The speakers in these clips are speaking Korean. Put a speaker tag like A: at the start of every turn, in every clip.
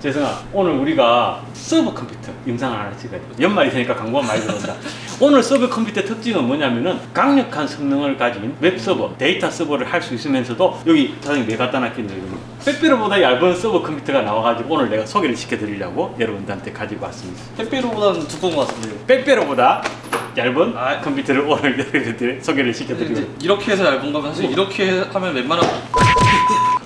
A: 재성아 오늘 우리가 서버 컴퓨터 영상을 하나 찍어야 돼 연말이 되니까 광고가 많이 들어온다. 오늘 서버 컴퓨터 특징은 뭐냐면은 강력한 성능을 가진 웹 서버 데이터 서버를 할 수 있으면서도 여기 사장님 왜 갖다 놨겠냐 이러면 빼빼로보다 얇은 서버 컴퓨터가 나와가지고 오늘 내가 소개를 시켜드리려고 여러분들한테 가지고 왔습니다.
B: 택배로보다는 두꺼운 것 같은데요.
A: 빼빼로보다 얇은
B: 아.
A: 컴퓨터를 오늘 여러분들 소개를 시켜드리고
B: 이렇게 해서 얇은 거면 사실 이렇게 하면 웬만하면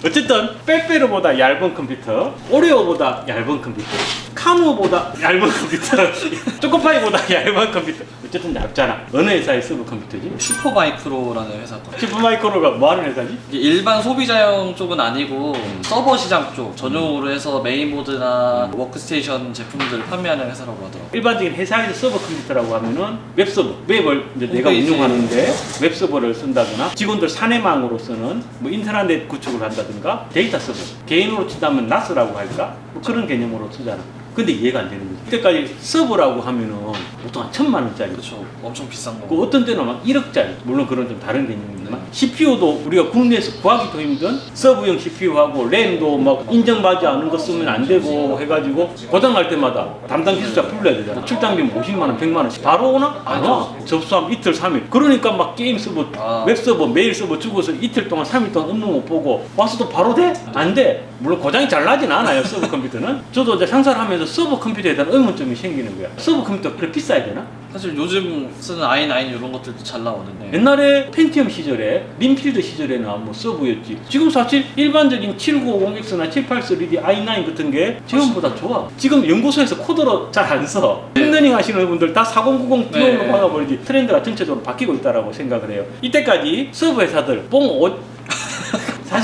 A: 어쨌든 빼빼로보다 얇은 컴퓨터, 오레오보다 얇은 컴퓨터, 카무보다 얇은 컴퓨터, 초코파이보다 얇은 컴퓨터. 어쨌든 얇잖아. 어느 회사의 서버 컴퓨터지?
B: 슈퍼마이크로라는 회사 거.
A: 슈퍼마이크로가 뭐 하는 회사지?
B: 이게 일반 소비자용 쪽은 아니고 서버 시장 쪽 전용으로 해서 메인보드나 워크스테이션 제품들을 판매하는 회사라고 하더라고요.
A: 일반적인 회사에서 서버 컴퓨터라고 하면은 웹서버, 웹을 이제 내가
B: 홈페이지.
A: 운영하는데 웹서버를 쓴다거나 직원들 사내망으로 쓰는 뭐 인터넷 구축을 한다든가 데이터 서버, 개인으로 친다면 나스라고 할까? 뭐 그런 개념으로 쓰잖아. 근데 이해가 안 되는 거지. 이때까지 서버라고 하면은 보통 한 천만 원짜리.
B: 그렇죠. 엄청 비싼 거.
A: 그 어떤 때는 막 1억짜리 물론 그런 좀 다른 개념이지만 CPU도 우리가 국내에서 구하기도 힘든 서브용 CPU하고 램도 막 인정받지 않은 거 쓰면 안 되고 해가지고 고장날 때마다 담당 기술자 불러야 되잖아 출장비면 50만 원 100만 원씩 바로 오나? 안 와 접수하면 이틀 3일 그러니까 막 게임 서버
B: 아.
A: 웹 서버 메일 서버 주고서 이틀 동안 3일 동안 업무 못 보고 와서도 바로 돼? 안 돼. 물론 고장이 잘 나진 않아요 서버 컴퓨터는 저도 이제 상사를 하면서 서버 컴퓨터에 대한 의문점이 생기는 거야. 서버 컴퓨터 그래 비싸야 되나?
B: 사실 요즘 쓰는 i9 이런 것들도 잘 나오는데.
A: 옛날에 펜티엄 시절에 린필드 시절에는 뭐 서브였지. 지금 사실 일반적인 7950X나 783D i9 같은 게 지금보다 좋아. 지금 연구소에서 코드로 잘 안써. 딥러닝 하시는 분들 다 4090 듀얼로
B: 네.
A: 박아버리지 트렌드가 전체적으로 바뀌고 있다고 생각을 해요. 이때까지 서브 회사들 뽕옷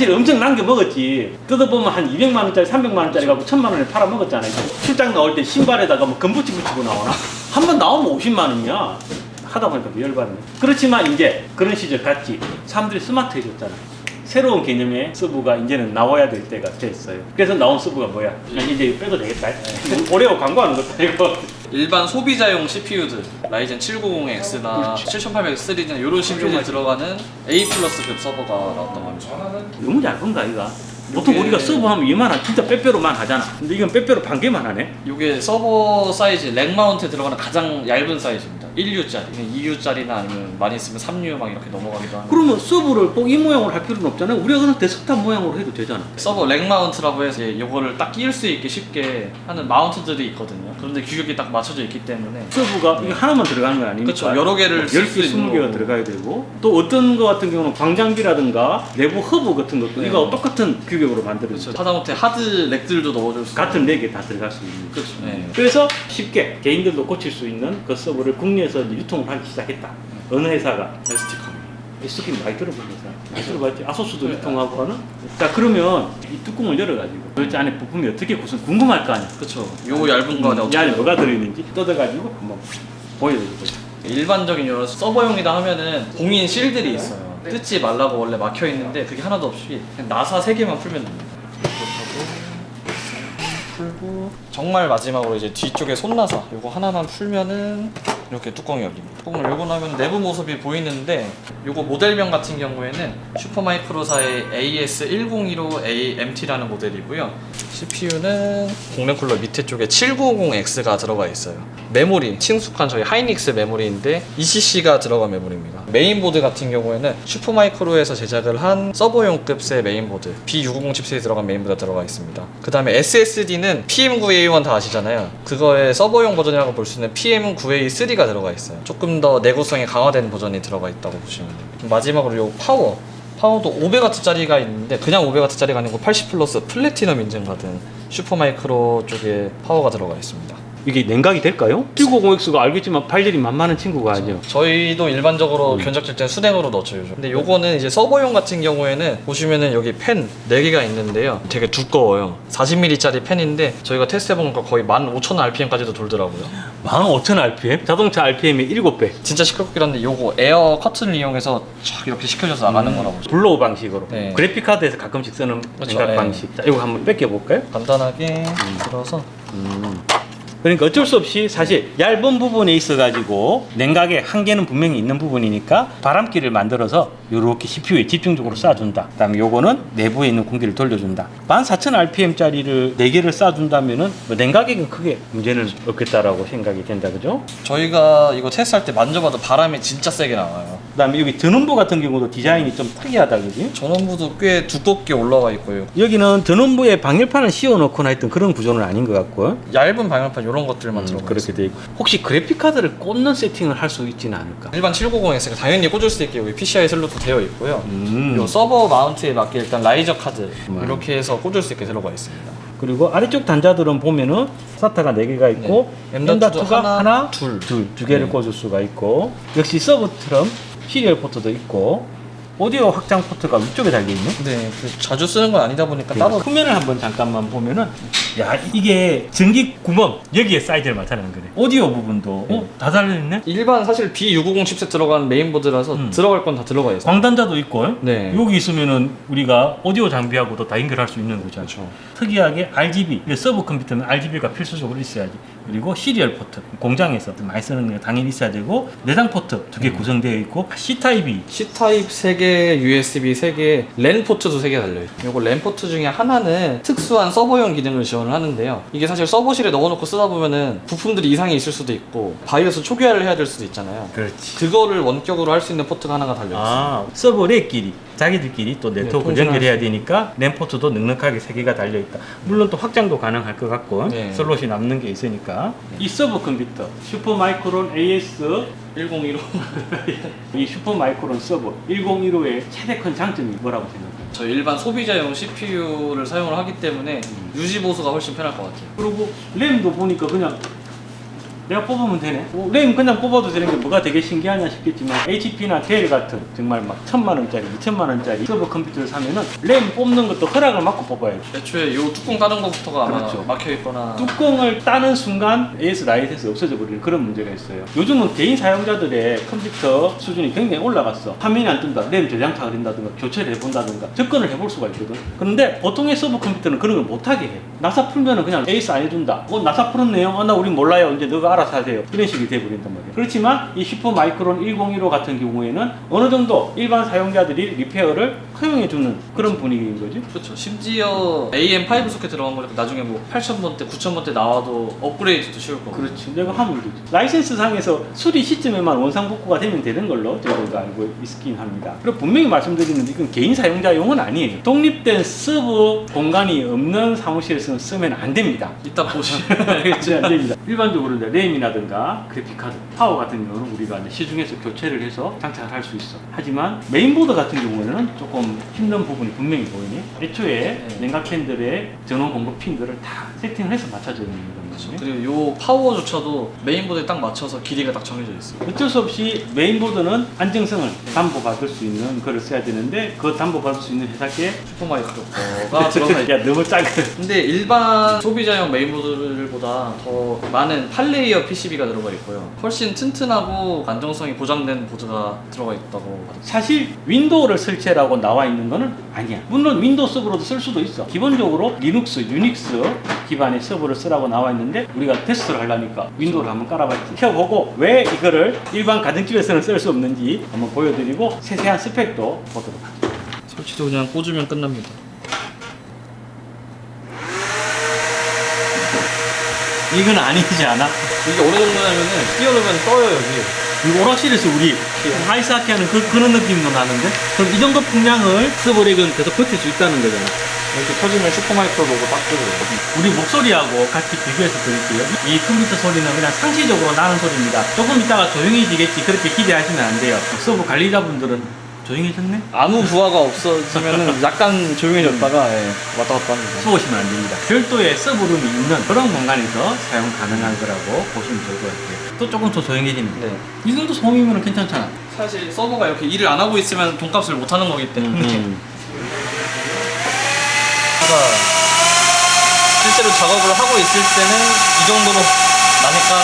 A: 사실 엄청 남겨 먹었지. 뜯어보면 한 200만 원짜리, 300만 원짜리 갖고 1000만 원에 팔아 먹었잖아 요. 출장 나올 때 신발에다가 뭐 금붙이 붙이고 나오나? 한 번 나오면 50만 원이야. 하다 보니까 열받네. 그렇지만 이제 그런 시절 갔지. 사람들이 스마트해졌잖아. 새로운 개념의 서브가 이제는 나와야 될 때가 됐어요. 그래서 나온 서브가 뭐야? 그냥 이제 빼도 되겠다. 오레오 광고하는 것도 아니고.
B: 일반 소비자용 CPU들 라이젠 790X나 7800X3D나 이런 CPU들이 들어가는 A 플러스급 서버가 나왔단 말이죠.
A: 너무 얇은가, 이거? 보통
B: 이게-
A: 우리가 서브하면 이만한 진짜 빼빼로만 하잖아. 근데 이건 빼빼로 반 개만 하네.
B: 이게 서버 사이즈 렉 마운트에 들어가는 가장 얇은 사이즈입니다. 1U짜리, 2U짜리나 아니면 많이 쓰면 3U 막 이렇게 넘어가기도 하는.
A: 그러면 서브를 꼭 이 모양으로 할 필요는 없잖아요. 우리가 그냥 데스크탑 모양으로 해도 되잖아.
B: 서버 렉 마운트라고 해서 이거를 딱 끼울 수 있게 쉽게 하는 마운트들이 있거든요. 그런데 규격이 딱 맞춰져 있기 때문에
A: 서브가 이게 하나만 들어가는 건 아니니까.
B: 그쵸, 여러 개를 쓸
A: 10개,
B: 수 있는
A: 20개가
B: 거고.
A: 들어가야 되고 또 어떤 거 같은 경우는 광장비라든가 내부 허브 같은 것도
B: 네.
A: 이거 똑같은 규격으로 만들어져.
B: 하다못해 하드 렉들도 넣어줄 수
A: 같은 4개 다 들어갈 수 있는.
B: 그렇죠. 네.
A: 그래서 쉽게 개인들도 고칠 수 있는 그 서버를 국내 에서 이제 유통을 하기 시작했다. 어느 회사가?
B: ST컴.
A: 스킨 많이 들어본 회사. 많이 들어봤지? 아소스도
B: 네.
A: 유통하고 하는? 자 그러면 이 뚜껑을 열어가지고 도대체 안에 부품이 어떻게 구성 궁금할 거 아니야?
B: 그렇죠. 요 얇은 거 어떻게
A: 안에 뭐가 들어있는지 뜯어가지고 한번 보여드리고
B: 일반적인 이런 서버용이다 하면은 공인 실들이 있어요. 뜯지 말라고 원래 막혀 있는데 그게 하나도 없이 그냥 나사 세 개만 풀면 됩니다. 풀고 정말 마지막으로 이제 뒤쪽에 손나사 요거 하나만 풀면은 이렇게 뚜껑이 열립니다. 뚜껑을 열고 나면 내부 모습이 보이는데 요거 모델명 같은 경우에는 슈퍼마이크로사의 AS1015 AMT라는 모델이고요. CPU는 공랭 쿨러 밑에 쪽에 7950X가 들어가 있어요. 메모리 친숙한 저희 하이닉스 메모리인데 ECC가 들어간 메모리입니다. 메인보드 같은 경우에는 슈퍼마이크로에서 제작을 한 서버용 급의 메인보드 B650 칩셋이 들어간 메인보드가 들어가 있습니다. 그 다음에 SSD는 PM9A1 다 아시잖아요. 그거의 서버용 버전이라고 볼 수 있는 PM9A3가 들어가 있어요. 조금 더 내구성이 강화된 버전이 들어가 있다고 보시면 됩니다. 마지막으로 요 파워 파워도 500W짜리가 있는데 그냥 500W짜리가 아니고 80 플러스 플래티넘 인증받은 슈퍼마이크로 쪽에 파워가 들어가 있습니다.
A: 이게 냉각이 될까요? 750X가 알겠지만 발열이 만만한 친구가 아니죠.
B: 저희도 일반적으로
A: 음.
B: 견적질 때는 수냉으로 넣죠 요즘. 근데 요거는 이제 서버용 같은 경우에는 보시면은 여기 펜 4개가 있는데요. 되게 두꺼워요. 40mm짜리 펜인데 저희가 테스트 해보니까 거의 15,000rpm까지도 돌더라고요.
A: 15,000rpm? 자동차 RPM의 7배.
B: 진짜 시끄럽긴 한데 요거 에어 커튼을 이용해서 촥 이렇게 식혀져서 나가는 거라고.
A: 블로우 방식으로.
B: 네.
A: 그래픽 카드에서 가끔씩 쓰는
B: 그렇죠,
A: 냉각
B: 네.
A: 방식. 자, 이거 한번 뺏겨 볼까요?
B: 간단하게 들어서
A: 음. 그러니까 어쩔 수 없이 사실 얇은 부분에 있어 가지고 냉각에 한계는 분명히 있는 부분이니까 바람기를 만들어서 이렇게 CPU에 집중적으로 쏴준다. 그다음에 요거는 내부에 있는 공기를 돌려준다. 14,000rpm짜리를 4개를 쏴준다면은 뭐 냉각에는 크게 문제는 없겠다라고 생각이 된다, 그죠?
B: 저희가 이거 테스트할 때 만져봐도 바람이 진짜 세게 나와요.
A: 그다음에 여기 전원부 같은 경우도 디자인이 좀 특이하다, 그지?
B: 전원부도 꽤 두껍게 올라와 있고요.
A: 여기는 전원부에 방열판을 씌워놓거나 했던 그런 구조는 아닌 것 같고.
B: 얇은 방열판 이런 것들만
A: 음,
B: 들어가
A: 그렇게. 돼 있고 혹시 그래픽 카드를 꽂는 세팅을 할 수 있지는 않을까?
B: 일반 790에 있으니까 당연히 꽂을 수 있게 여기 PCI 슬롯도 되어 있고요.
A: 음.
B: 요 서버 마운트에 맞게 일단 라이저 카드
A: 음.
B: 이렇게 해서 꽂을 수 있게 들어가 있습니다.
A: 그리고 아래쪽 단자들은 보면은 SATA가 4개가 있고
B: 네.
A: M.2가
B: M.2가
A: 하나,
B: 하나,
A: 둘, 두 개를
B: 네.
A: 꽂을 수가 있고 역시 서브처럼 시리얼 포트도 있고 오디오 확장 포트가 위쪽에 달려 있네
B: 네, 그 자주 쓰는 건 아니다 보니까 따로
A: 후면을 한번 잠깐만 보면은 야 이게 전기 구멍 여기에 사이즈를 나타내는 거네 오디오 부분도 어? 다 달려있네
B: 일반 사실 B650 칩셋 들어간 메인보드라서
A: 음.
B: 들어갈 건 다 들어가 있어요.
A: 광단자도 있고
B: 네.
A: 여기 있으면은 우리가 오디오 장비하고도 다 연결할 수 있는 거잖아
B: 그렇죠.
A: 특이하게 RGB 서브 컴퓨터는 RGB가 필수적으로 있어야지 그리고 시리얼 포트 공장에서 많이 쓰는 게 당연히 있어야 되고 내장 포트 두개
B: 음.
A: 구성되어 있고 C 타입이
B: C 타입 3개, USB 3개, 랜 포트도 3개 달려요. 요거 랜 포트 중에 하나는 특수한 서버용 기능을 지원을 하는데요. 이게 사실 서버실에 넣어놓고 쓰다 보면은 부품들이 이상이 있을 수도 있고 바이오스 초기화를 해야 될 수도 있잖아요.
A: 그렇지
B: 그거를 원격으로 할 수 있는 포트가 하나가 달려 있어요.
A: 아 서버 렉끼리 자기들끼리 또 네트워크
B: 통신할
A: 연결해야
B: 수
A: 되니까 랜 포트도 넉넉하게 세 개가 달려 있다. 물론 또 확장도 가능할 것 같고
B: 네.
A: 슬롯이 남는 게 있으니까 이 서버 컴퓨터 슈퍼마이크론 AS
B: 1015.
A: 이 슈퍼마이크론 서버 1015의 최대 큰 장점이 뭐라고 생각해요?
B: 저 일반 소비자용 CPU를 사용을 하기 때문에 유지 보수가 훨씬 편할 것 같아요.
A: 그리고 램도 보니까 그냥 내가 뽑으면 되네. 어, 램 그냥 뽑아도 되는 게 뭐가 되게 신기하냐 싶겠지만 HP나 델 같은 정말 막 천만 원짜리, 이천만 원짜리 서버 컴퓨터를 사면은 램 뽑는 것도 허락을 받고 뽑아야 돼.
B: 애초에 요 뚜껑 따는 것부터가 아마
A: 그렇죠.
B: 막혀 있거나
A: 뚜껑을 따는 순간 AS 라이트에서 없어져 버리는 그런 문제가 있어요. 요즘은 개인 사용자들의 컴퓨터 수준이 굉장히 올라갔어. 화면이 안 뜬다, 램 저장착을 한다든가 교체를 해본다든가 접근을 해볼 수가 있거든. 그런데 보통의 서버 컴퓨터는 그런 걸 못하게 해. 나사 풀면은 그냥 AS 안 해준다. 어, 나사 풀었네요. 어, 나 우린 몰라요. 이제 너가 알아 서 하세요. 이런 식이 돼버린단 말이야. 그렇지만 이 슈퍼 마이크론 1015 같은 경우에는 어느 정도 일반 사용자들이 리페어를 허용해주는 그런 분위기인 거지.
B: 그렇죠. 심지어 AM5 소켓 들어간 거니까 나중에 뭐 8000번대, 9000번대 나와도 업그레이드도 쉬울 거고.
A: 그렇지. 내가 하면 되지. 라이센스 상에서 수리 시점에만 원상 복구가 되면 되는 걸로 저희가 알고 있긴 합니다. 그리고 분명히 말씀드리는데 이건 개인 사용자용은 아니에요. 독립된 서버 공간이 없는 사무실에서는 쓰면 안 됩니다.
B: 이따 보시.
A: 알겠죠? 안 됩니다. 일반적으로 이제 램이라든가 그래픽카드, 파워 같은 경우는 우리가 이제 시중에서 교체를 해서 장착을 할 수 있어. 하지만 메인보드 같은 경우에는 조금 힘든 부분이 분명히 보이네. 애초에
B: 네.
A: 냉각 캔들의 전원 공급 핀들을 다 세팅을 해서 맞춰져 있는 거거든요.
B: 그리고 요 파워조차도 메인보드에 딱 맞춰서 길이가 딱 정해져 있어요.
A: 어쩔 수 없이 메인보드는 안정성을 담보받을 수 있는 거를 써야 되는데 그 담보받을 수 있는 회사께
B: 슈퍼마이크로가 들어가 있고
A: 야 너무 작아
B: 근데 일반 소비자용 메인보드들보다 더 많은 8레이어 PCB가 들어가 있고요. 훨씬 튼튼하고 안정성이 보장된 보드가 들어가 있다고.
A: 사실 윈도우를 설치라고 나와 있는 거는 아니야 물론 윈도우 서버로도 쓸 수도 있어 기본적으로 리눅스, 유닉스 기반의 서버를 쓰라고 나와 있는데 우리가 테스트를 하려니까 윈도우를 한번 깔아봤지 켜보고 왜 이거를 일반 가정집에서는 쓸 수 없는지 한번 보여드리고 세세한 스펙도 보도록 하죠
B: 설치도 그냥 꽂으면 끝납니다.
A: 이건 아니지 않아?
B: 이게 어느 정도냐면은 띄워놓으면 떠요 여기.
A: 이거 오락실에서 우리 아이스하키 하는 그, 그런 느낌도 나는데? 그럼 이 정도 풍량을 서버렉은 계속 버틸 수 있다는 거잖아.
B: 이렇게 켜지면 슈퍼마이크로 로고 딱 뜨고요.
A: 우리 목소리하고 같이 비교해서 드릴게요. 이 컴퓨터 소리는 그냥 상시적으로 나는 소리입니다. 조금 있다가 조용해지겠지. 그렇게 기대하시면 안 돼요. 서버 관리자분들은 조용해졌네?
B: 아무 부하가 없어지면은 약간 조용해졌다가 예, 왔다 갔다 합니다.
A: 쏘시면 안 됩니다. 별도의 서버룸이 있는 그런 공간에서 사용 가능한 거라고 보시면 좋을 것 같아요. 또 조금 더 조용해집니다.
B: 네.
A: 이 정도 소음이면 괜찮잖아.
B: 사실 서버가 이렇게 일을 안 하고 있으면 돈값을 못 하는 거기 때문에
A: 음.
B: 제가 실제로 작업을 하고 있을 때는 이 정도로 나니까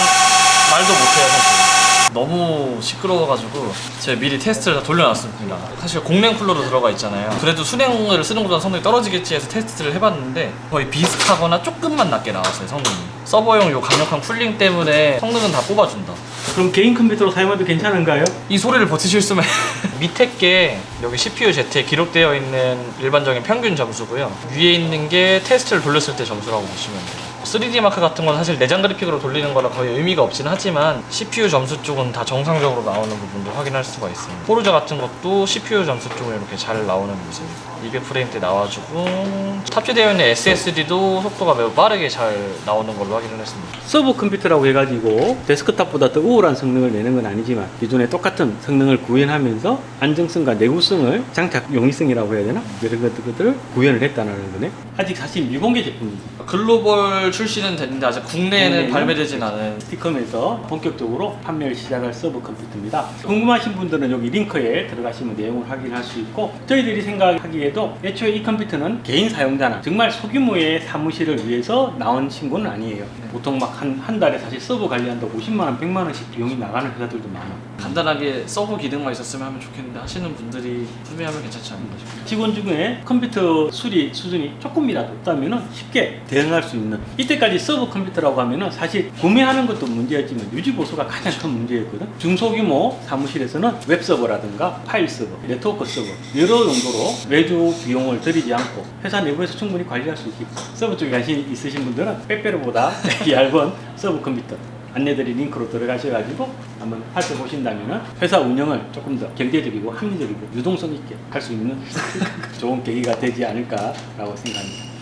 B: 말도 못해요 사실. 너무 시끄러워가지고 제가 미리 테스트를 다 돌려놨습니다. 사실 공랭 쿨러로 들어가 있잖아요. 그래도 순행을 쓰는 것보다 성능이 떨어지겠지 해서 테스트를 해봤는데 거의 비슷하거나 조금만 낮게 나왔어요 성능이. 서버용 요 강력한 쿨링 때문에 성능은 다 뽑아준다.
A: 그럼 개인 컴퓨터로 사용해도 괜찮은가요?
B: 이 소리를 버티실 수면 밑에 게 여기 CPU Z에 기록되어 있는 일반적인 평균 점수고요. 위에 있는 게 테스트를 돌렸을 때 점수라고 보시면 돼요. 3D 마크 같은 건 사실 내장 그래픽으로 돌리는 거라 거의 의미가 없긴 하지만 CPU 점수 쪽은 다 정상적으로 나오는 부분도 확인할 수가 있습니다. 포르자 같은 것도 CPU 점수 쪽은 이렇게 잘 나오는 모습입니다. 200프레임대 나와주고 탑재되어 있는 SSD도 속도가 매우 빠르게 잘 나오는 걸로 확인을 했습니다.
A: 서버 컴퓨터라고 해가지고 데스크탑보다 더 우월한 성능을 내는 건 아니지만 기존에 똑같은 성능을 구현하면서 안정성과 내구성을 장착 용이성이라고 해야 되나 이런 것들을 구현을 했다는 거네. 아직 사실 미공개 제품이지.
B: 글로벌 출 시는 됐는데 아직 국내에는
A: 국내에는
B: 발매되진 않은
A: 스티컴에서 본격적으로 판매를 시작할 서버 컴퓨터입니다. 궁금하신 분들은 여기 링크에 들어가시면 내용을 확인할 수 있고 저희들이 생각하기에도 애초에 이 컴퓨터는 개인 사용자나 정말 소규모의 사무실을 위해서 나온 신고는 아니에요. 보통 막 한 한 달에 사실 서버 관리한다고 50만 원, 100만 원씩 비용이 나가는 회사들도 많아.
B: 간단하게 서버 기능만 있었으면 하면 좋겠는데 하시는 분들이 구매하면 괜찮지 않을까 싶어요.
A: 직원 중에 컴퓨터 수리 수준이 조금이라도 없다면 쉽게 대응할 수 있는 이때 까지 서버 컴퓨터라고 하면 사실 구매하는 것도 문제였지만 유지 보수가 가장 큰 문제였거든 중소규모 사무실에서는 웹 서버라든가 파일 서버, 네트워크 서버 여러 용도로 외주 비용을 들이지 않고 회사 내부에서 충분히 관리할 수 있게 서버 쪽에 관심 있으신 분들은 빼빼로보다 얇은 서버 컴퓨터 안내드린 링크로 들어가셔가지고 한번 살펴보신다면 회사 운영을 조금 더 경제적이고 합리적이고 유동성 있게 할 수 있는 좋은 계기가 되지 않을까라고 생각합니다.